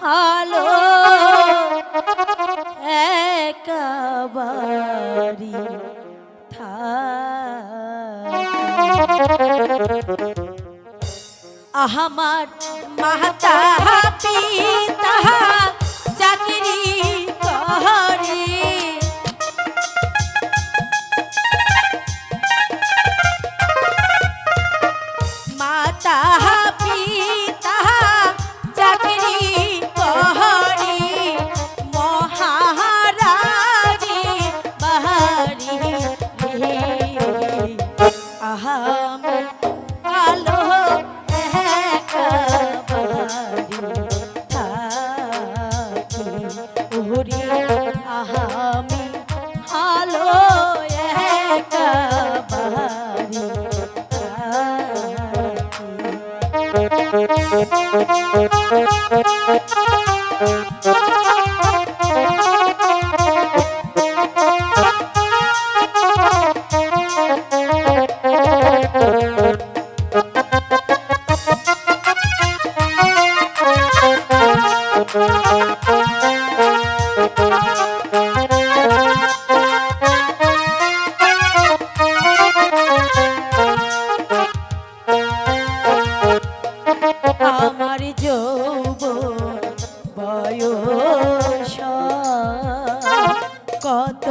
আলো একাবারি আহামার মাহাতা তাহা চাকরি I'm um. কথা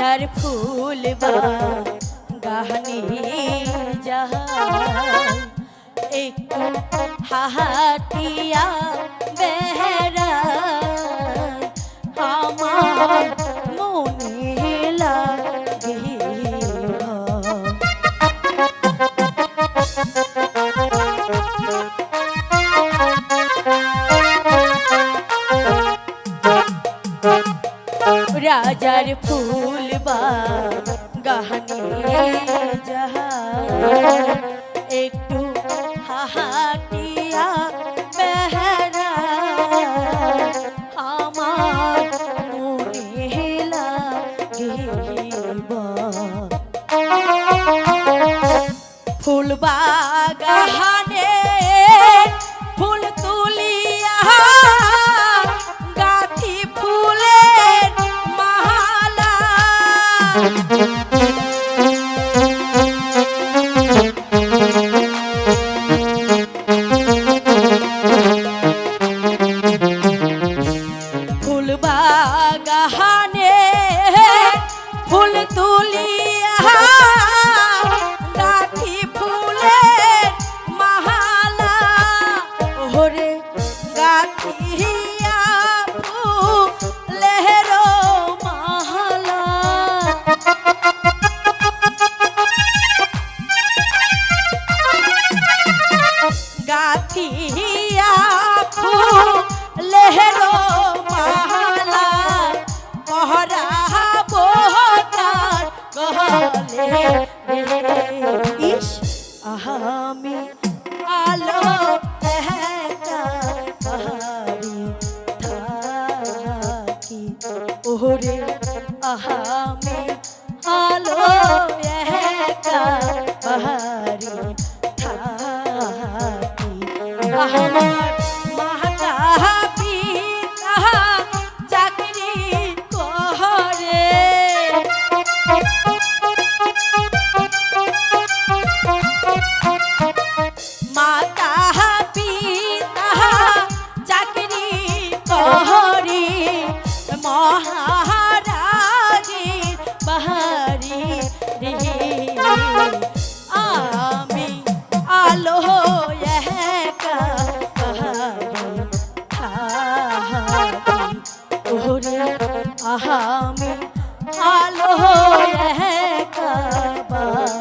হাজার ফুল গাহানি একটু হাহাটিয়া বেহরা আমার মনে লাগে। রাজার ফুল বা গাহানি যাহা একটু হাহা ইস আমি আলো থাকি ওরে আহামি আলো পাহাড়ি থাকি আহামা আহাম আলো কাবার